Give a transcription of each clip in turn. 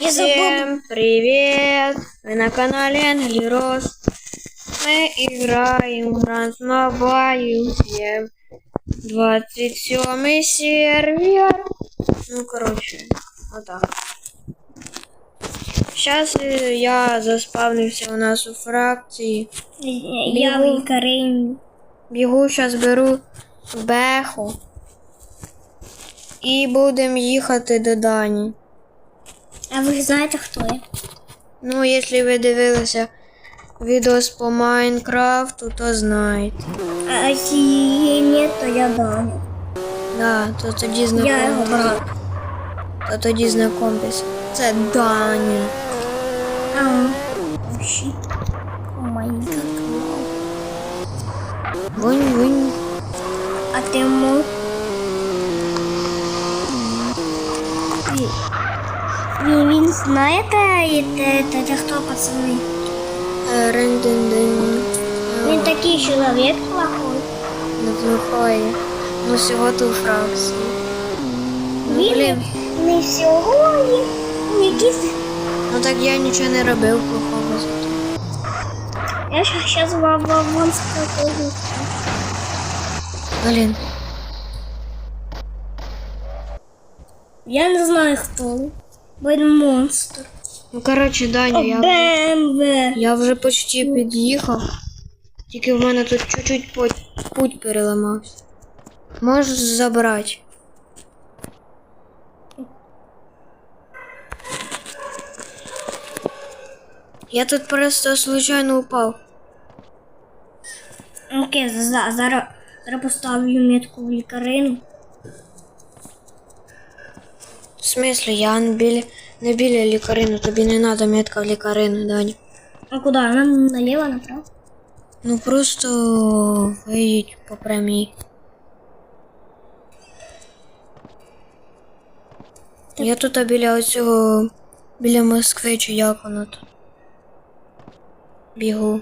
Я. Всем привет! Вы на канале Англирос. Мы играем в. Всем 27 сервер. Ну, короче, вот так. Сейчас я заспавнився у нас у фракції. Я Бігу. в Карині. Бігу, зараз беру беху. І будемо їхати до Дані. А ви знаєте, хто я? Ну, якщо ви дивилися відос по Майнкрафту, то знаєте. А якщо ні, то я Даня. Да, то тоді Я його знайомтесь. брат. То тоді знайомтесь. Це Даня. А, вообще. О май гад. Вунь, вунь. А ти мо? знаєте, це, це, це хто пацани? Е, Ренденден. Він такий чоловік плохой. Не плохої. Ну, всього ту фракцію. Ну, Він блін. не всього є. Якийсь. Ну так я нічого не робив плохого зато. Я зараз вам вам вам скажу. Блін. Я не знаю хто. Він монстр. Ну, коротше, Даня, я, БМВ. я вже почти під'їхав. Тільки в мене тут чуть-чуть путь, путь переламався. Можеш забрати. Я тут просто случайно упав. Окей, за- за- зараз, зараз поставлю метку в лікарину. В смислі, я не біля, не біля лікарини, тобі не треба метка в лікарину, Даня. А куди? Нам наліво, направо? Ну просто виїдь по прямій. Я тут біля оцього, біля Москви чи як воно тут. Бігу.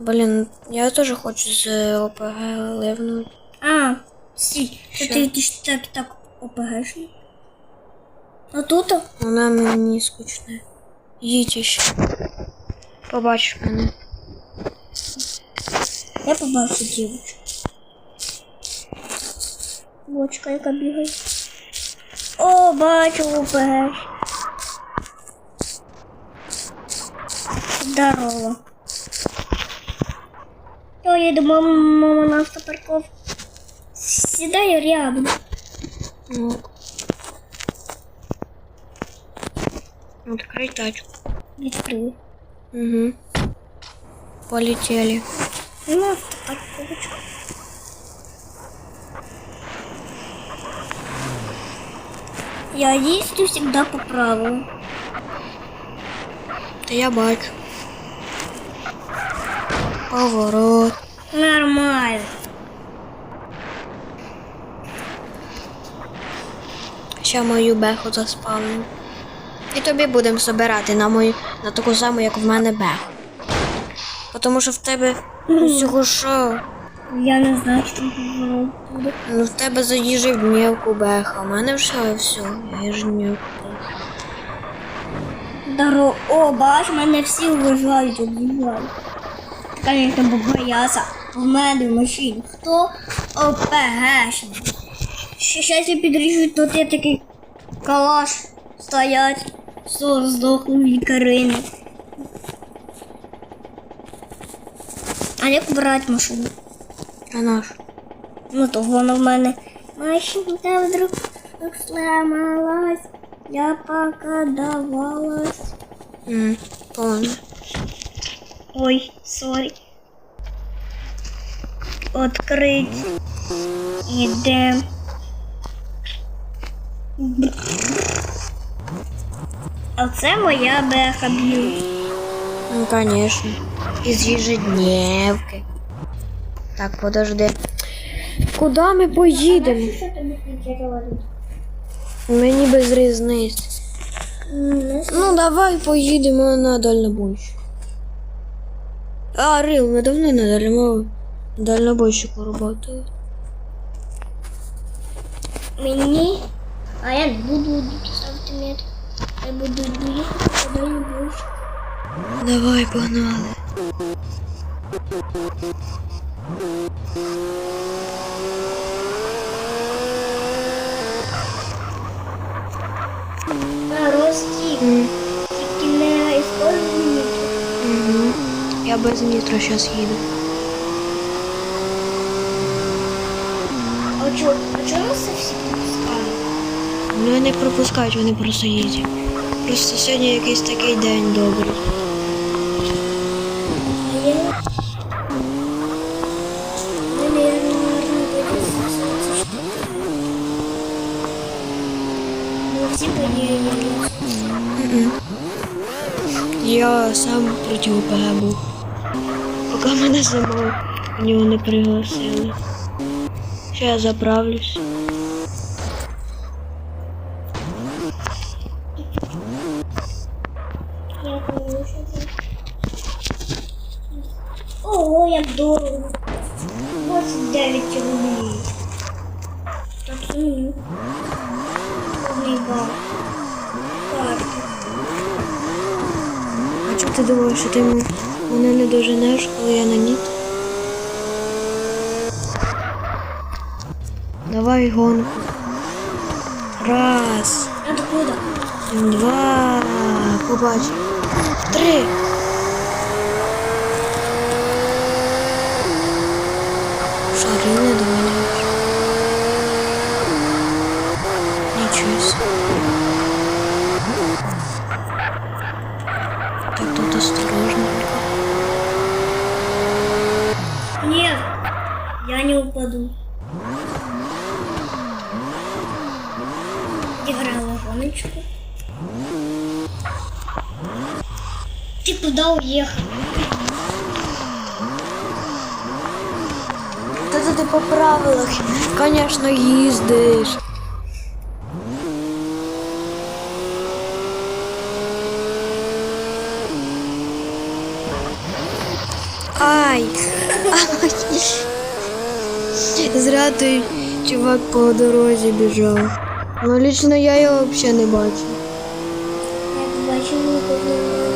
Блін, я теж хочу з ОПГ ливнути. А, стій. Що ти, так так ОПГш? А тут? Вона мені скучна. Їдь іще. Побачиш мене. Я побачу дівчину. Бочка, яка бігає. О, бачу ОПГ. Здорово. О, я думаю, мама на автопарков. Сідай рядом. Ну. Открой тачку. Відкрию. Угу. Полетели. На автопарковочку. Я ездю всегда по правилам. Та я бачу. Поворот. Нормально. Ще мою беху заспавню. І тобі будемо собирати на мою на таку саму, як в мене беху. Тому що в тебе усього що? Я не знаю, що воно буде. Ну в тебе за їжевнівку беха. У мене вже все, їжевнівку. Даро, о, бач, мене всі вважають, обзивають. Конечно, бо бояться в мене в машині. Хто ОПГшний? Щас я підріжу, то ти такий калаш стоять, все, здохну в лікарині. А як брати машину? А наш? Ну, то воно в мене. Машинка вдруг сломалась, я пока давалась. М, Понял. Ой, сорі. Открыть. Ідем. А це моя беха б'ю. Ну, конечно. Із їжедневки. Так, подожди. Куди ми поїдемо? Що тобі таке? Мені без різниці. Ну, давай поїдемо на дальнобойщик. А, Рил, ми давно на дальнобойщику дальнобойщику работали. Мені А я не буду ставити метр. Я буду доїхати куди-небудь. Давай, погнали. Ростик, М, тільки не используй метр. мгм. Я без нітро зараз їду. А чё, а чё нас всі? Вони не пропускають, вони просто їдуть. Просто сьогодні якийсь такий день добрий. Я... Ну, сам проти ОПГ був. Поки мене самого в нього не пригласили. Ще я заправлюсь. Я помню, що це. Ого, як дорого. 29 рублей. Так, ну. Омега. Карта. А чого ти мене не доженеш, коли я на ніт? Давай гонку. Раз, А два, побачив. Три. Шаріни до мене. Ты куда уехал? Та це ти по правилах, звісно, їздиш. Ай! Ай! Зря той чувак по дорозі біжав. Ну, лично я його взагалі не бачу. Я побачила нікого.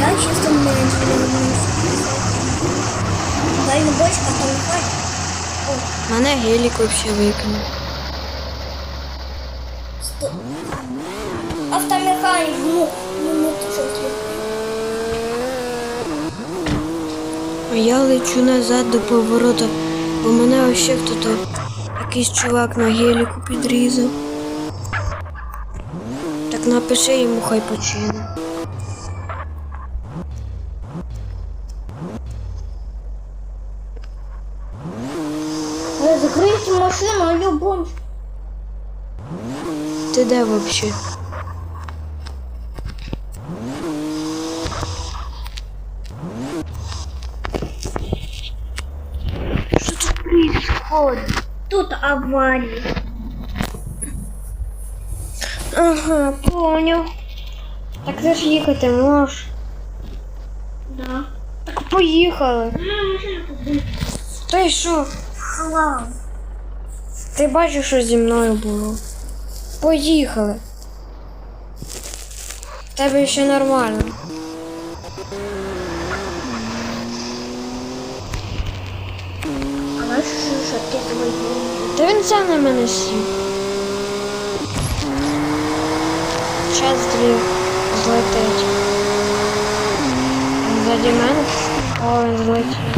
Я чисто менше не вниз. Дай не бочка, то не хай. Мене гелік взагалі викинув. Стоп. Автомеханик, ну, ну, ну, А я лечу назад до поворота, бо мене ще хтось якийсь чувак на геліку підрізав. Так напиши йому, хай почине. Машину, бомж. Ти де взагалі? Що тут происходит? Тут авария. Ага, поняв. Так ти ж їхати можеш. Да. Так поїхали. Та й що? Хлам. Ти бачиш, що зі мною було? Поїхали. Тебе ще нормально. А наш що ти твої? Та він сам на мене сів. Час дрів злетить. Він Ззаді мене. О, він злетів.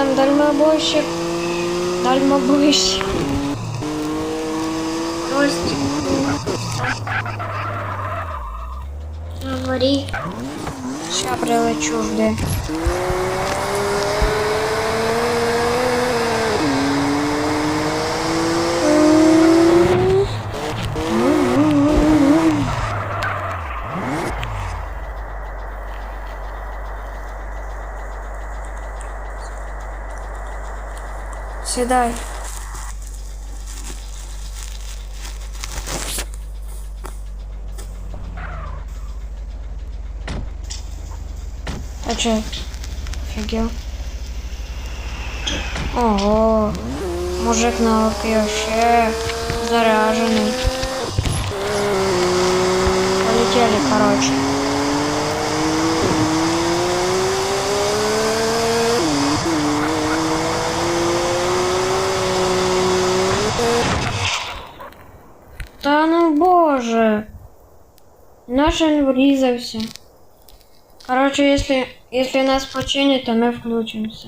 Там дальнобойщик, дальнобойщик. Ростик. говори. Ща прилечу жди. Сідай. А че? Офигел. Ого, мужик на вообще заряженный. Полетели, короче. Наш він врізався. Короче, если, если нас починит, то мы включимся.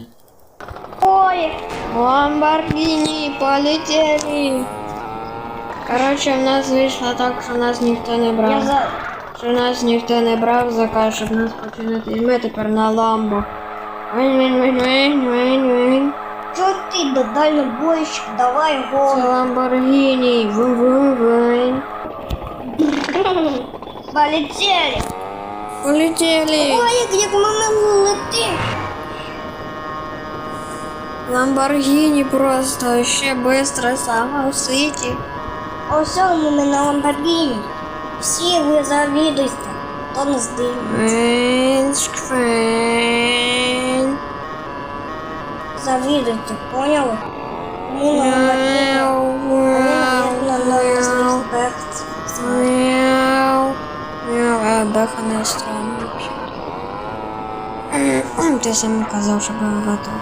Ой, Ламборгини полетели. Короче, в нас вийшло так, що нас ніхто не брав. я за... Що нас ніхто не брав заказ, щоб нас починити. І ми тепер на ламбо. Винь, винь, винь, винь, винь, винь. Чё ты, да дальнобойщик, давай Це гон. Ламборгіні. Винь, винь, винь. Полетели. Полетели. Ой, як ми могли летим. Ламборгіні просто ще быстро сама в світі. Ось ми на Ламборгіні. Всі ви завідуйте, то не. Винь, шквень. Завідуйте, поняли? Ми на Ти сам казав, що був готов.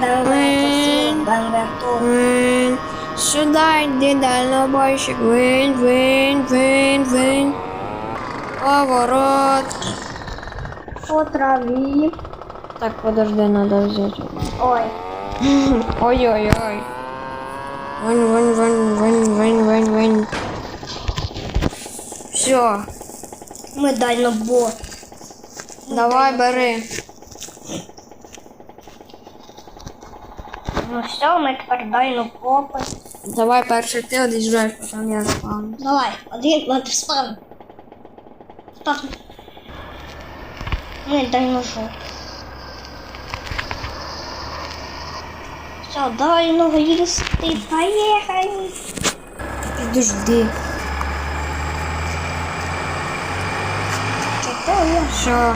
Давай, посилим бангату. Сюда йди дальнобойщик. Винь, винь, винь, винь. Поворот. По траві. Так, подожди, надо взять. Ой, Ой-ой-ой. Винь, винь, винь, винь, винь, винь, винь. Все, ми дальнобой. давай бери. Ну все, ми тепер дальнокопи. Давай перший ти од'їжджаєш, потім я запам. Давай, один, три, спам. Спам. Ми дальножоп. Все, дального їсти, поїхали. Підожди. Що?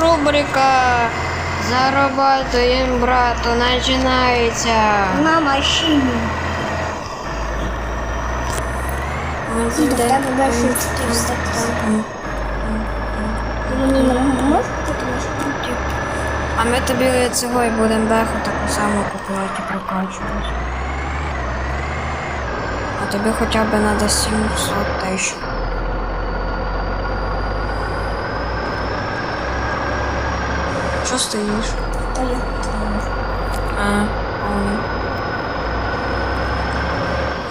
Рубрика Зарабатуємо брату починається. На машині. І до тебе дальше встати. Мені не можеш бути А ми тобі цього і будемо беху таку саму купувати прокачувати. А тобі хоча б треба 700 тисяч. Що стоїш? Та я А.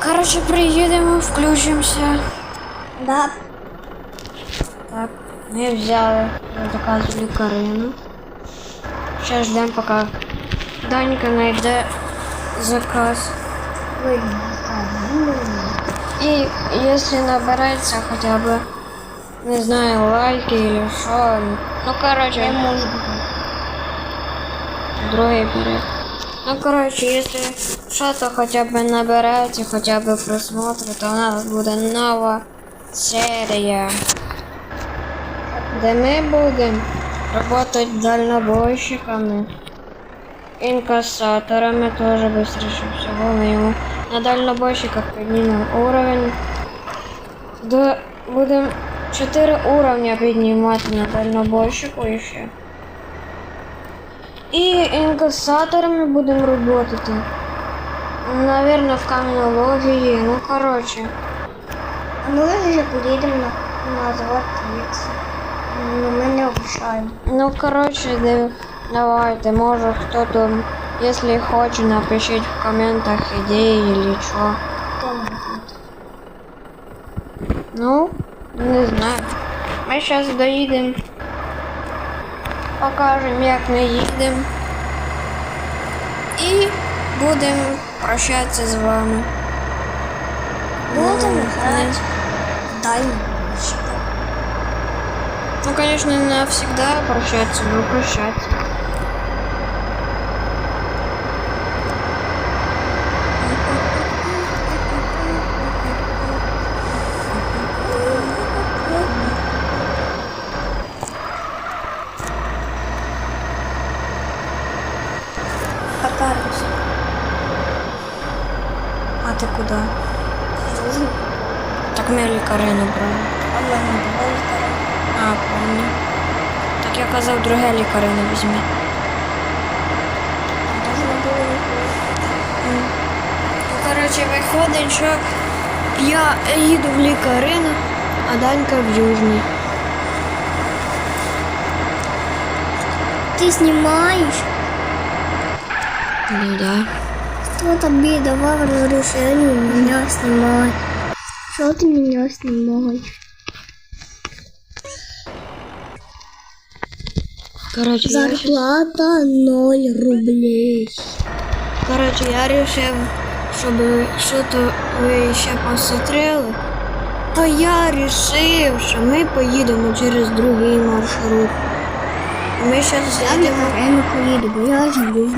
Короче, приїдемо, включимося. Да. Так, ми взяли, заказували Карину. Сейчас ждем, пока Данька знайде заказ. И если набирается хотя бы, не знаю, лайки или что, ну Я короче, можу другий берет. Ну короче, если что-то хотя бы набирается, хотя бы просмотры, то у нас буде нова серія. Де ми будемо працювати дальнобойщиками, інкасаторами теж швидше всього. Ми йому на дальнобойщиках піднімемо уровень. До, будемо 4 уровня піднімати на дальнобойщику ще. І інкасаторами будемо працювати. Наверное, в каменології. Ну, короче. А ми вже поїдемо на, на завод Твікс. Ну, ми не обіцяємо. Ну, короче, да, давайте, может кто-то, если хочет, напишите в комментах идеи или что. Хто не буде? Ну, не знаю. ми зараз доїдемо. Покажемо, як ми їдемо. І будемо прощатися з вами. Будемо Ну, грати. Дай мені. Ну, конечно, не навсегда прощаться, но прощаться. Не було. Ну, коротше, виходить, що я їду в лікарину, а Данька в Южний. Ти знімаєш? Ну да. Хто тобі давав розрішення мене знімати? Що ти мене знімаєш? Коротше, я, Зарплата 0 рублей. коротше, я вирішив, щоб що то ви ще посмотрели, то я вирішив, що ми поїдемо через другий маршрут. Ми зараз Я в їдемо. лікарню поїду, бо я живу.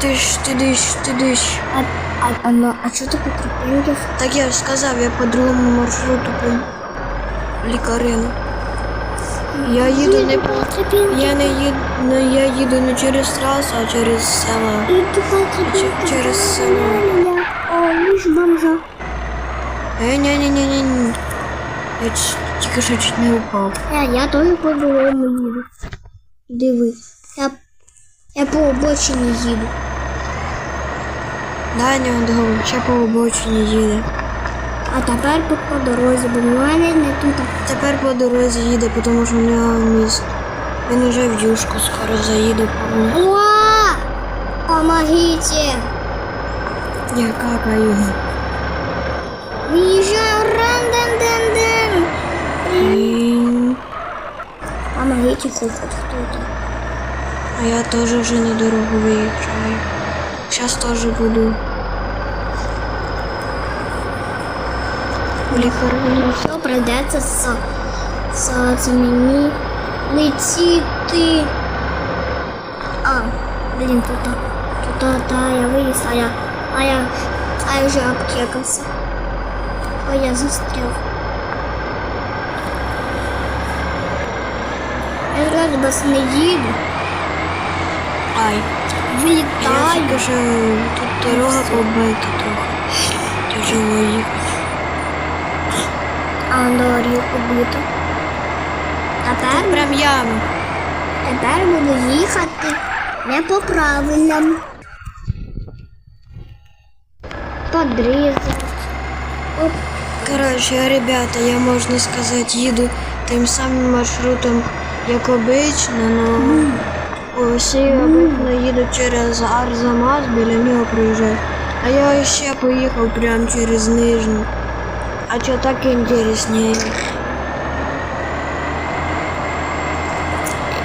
Ти ж ти диш, ти диш. А, а, а, ну, а що ти потрапив? Так я ж сказав, я по другому маршруту по лікарину. Я їду не по. Я не їду, не, я їду не через трасу, а через село. Через село. Бомжа. Е, ні, ні, ні, ні, ні. Я тільки що чуть не упав. Я, я теж по другому їду. Диви. Я, я по обочині їду. Даня он ще по обочині їде. А тепер по, по дорозі, бо в мене не тут. Тепер по дорозі їде, тому що в нього міст. Він уже в юшку скоро заїде, певно. Уа! Помогите! Я какаю. Выезжаю, ран-ден-ден-ден! Помогите хоть кто-то. А я теж вже на дорогу виїжджаю. Зараз теж буду. В лікарні. Все придеться з, з мені летіти. А, блін, тут, тут, та, я виліз, а я, а я, а я вже обкекався. А я застряв. Я зараз без не їду, Ай. Я вилітаю. тільки що тут дорога побита трохи. Тяжело їхати. А дорогу побито. Тепер Тут прям яма. Тепер буду їхати не по правильному. Подрізати. Оп. Ребята, я можна сказати, їду тим самим маршрутом, як обично, но всі обично їдуть через Арзамас, біля нього проїжджають. А я ще поїхав прямо через Нижню. А що так інтересніше?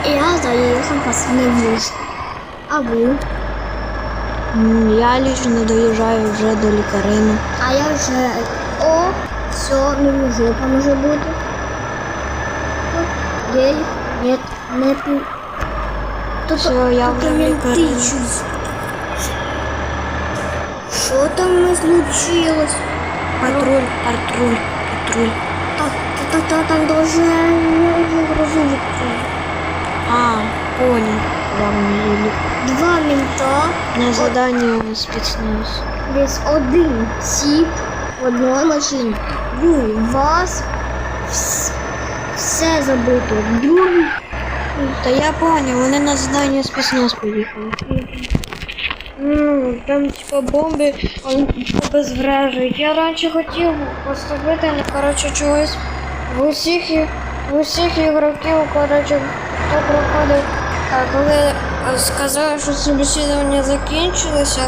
Я заїхав пацани в ліс. А ви? М, Я лично доїжджаю вже до лікарини. А я вже. О, все, мені жопа може бути. Тут гель, нет, не пі. Тут, Все, я тут вже в менти лікарні. чуть. Що там не случилось? Патруль, патруль, патруль. Так, та, та, там дуже грузовик. А, понял. Два мента. На задання спецназ. Десь один тип в одній машині. Другий вас все забито. Другий. Та я понял, вони на задання спецназ поїхали. Там типа бомби он, типа, безвражують. Я раніше хотів поступити, але коротше чогось в усіх в усіх ігроків, коротше, хто проходив, а коли сказали, що собеседування закінчилося,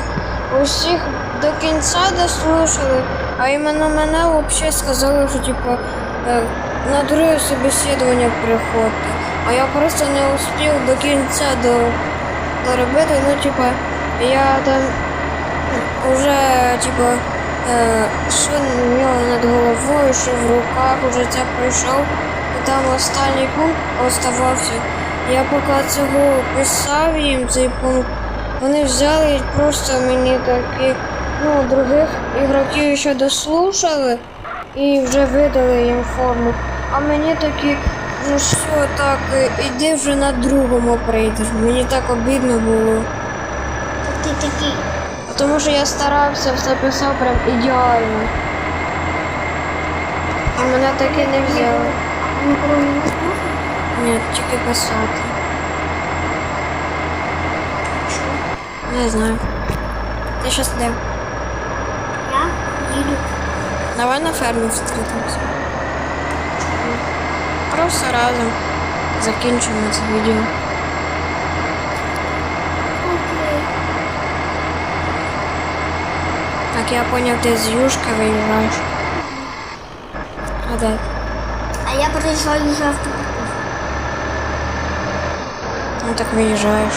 усіх до кінця дослушали, а іменно мене взагалі сказали, що типа е, на друге собеседування приходьте. А я просто не успів до кінця до, доробити, ну типа, я там уже типа е, що в нього над головою, що в руках уже це пройшов. І там останній пункт оставався. Я поки цього писав їм цей пункт, вони взяли і просто мені такі, ну, других ігроків ще дослушали і вже видали їм форму. А мені такі, ну що так, е, іди вже на другому прийдеш. Мені так обідно було. Такий. Тому що я старався, все писав прям ідеально. А мене таки не взяли. Ні, тільки писати. Не знаю. Ти що де? Я їду. Давай на фермі зустрітимося. Просто разом закінчимо це відео. Окей. Так, я поняв, ти з юшки виїжджаєш. А де? А я приїжджаю вже автобус. Ну так виїжджаєш.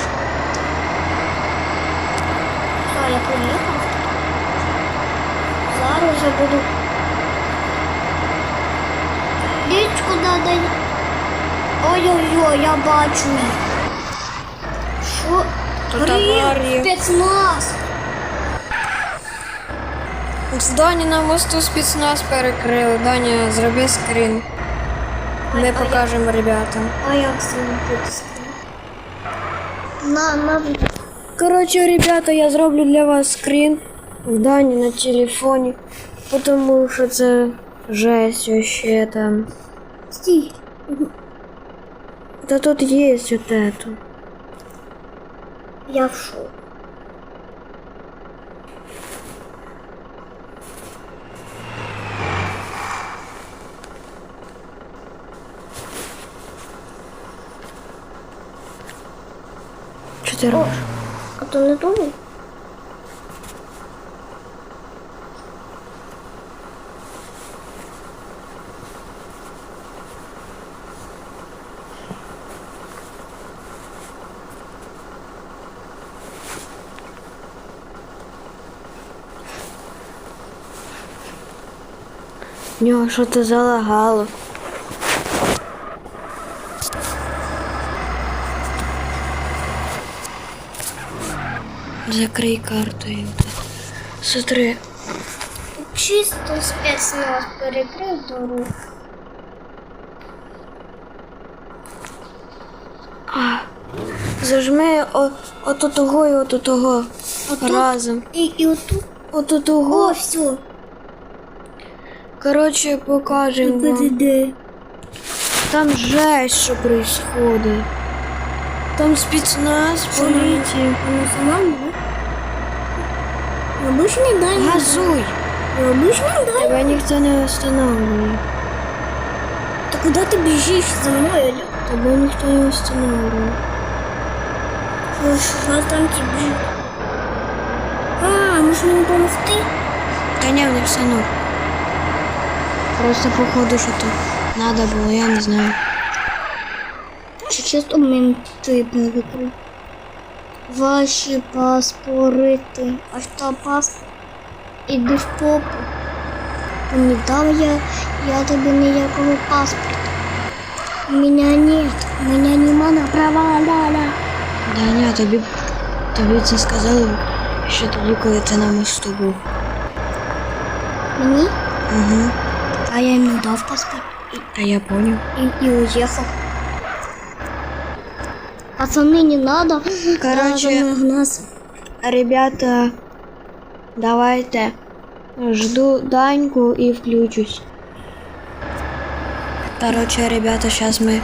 Все, я приїхав. Зараз вже буду. Річку надо. Ой-ой-ой, я бачу. Що? Тут аварія. спецназ. В Дані на мосту спецназ перекрили. Даня, зроби скрін. Ми покажемо ребятам. А як це робити? На, на. Короче, ребята, я зроблю для вас скрін в Дані на телефоні, тому що це жесть вообще там. Стій. Та тут є вот это. Я в шоку. Ти? А то не думай. Нього що то залагало. Закрий карту. їм. Смотри. Чисто спецназ перекрив дорогу. Зажми о, ото того і ото того. Разом. І, і отут. Ото О, того. все. Коротше, покажемо вам. Там жесть, що происходит. Там спецназ, поліція. Воно сама? Обычный дань. Газуй! Обычный дань. Тебе ніхто не останавливає. Ты куда ты бежишь за мной, или? Тебе ніхто не останавливає. Что там тебе? А, нужно ему помогти? Та ні, не все ну. Просто походу, що то надо було, я не знаю. Чи часто менти перекрив? Ваші паспорити. А що паспорт? Іди в попу. Не дам я, я тобі ніякого паспорта. У меня нет. У меня нема на права, ля-ля. Да ні, тобі, тобі це сказали ще тоді, коли ти на мосту був. Мені? Угу. А я йому дав паспорт А я понял. и, и уехал. Пацаны, не надо. Короче, Надо нас. Ребята, давайте. Жду Даньку и включусь. Короче, ребята, сейчас мы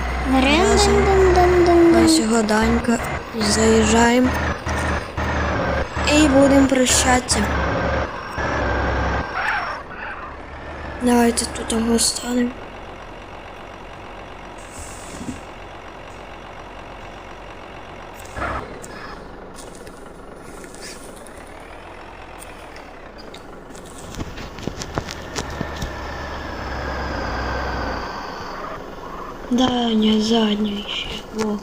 на сього Данька заїжджаємо і будемо прощатися. Давайте тут його станемо. Даня, задню ще. Во.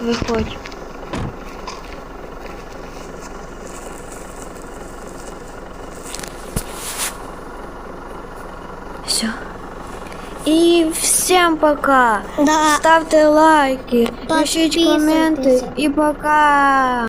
Виходь. Все. І всім пока. Да. Ставте лайки, пишіть Підписуйтеся. коменти і пока.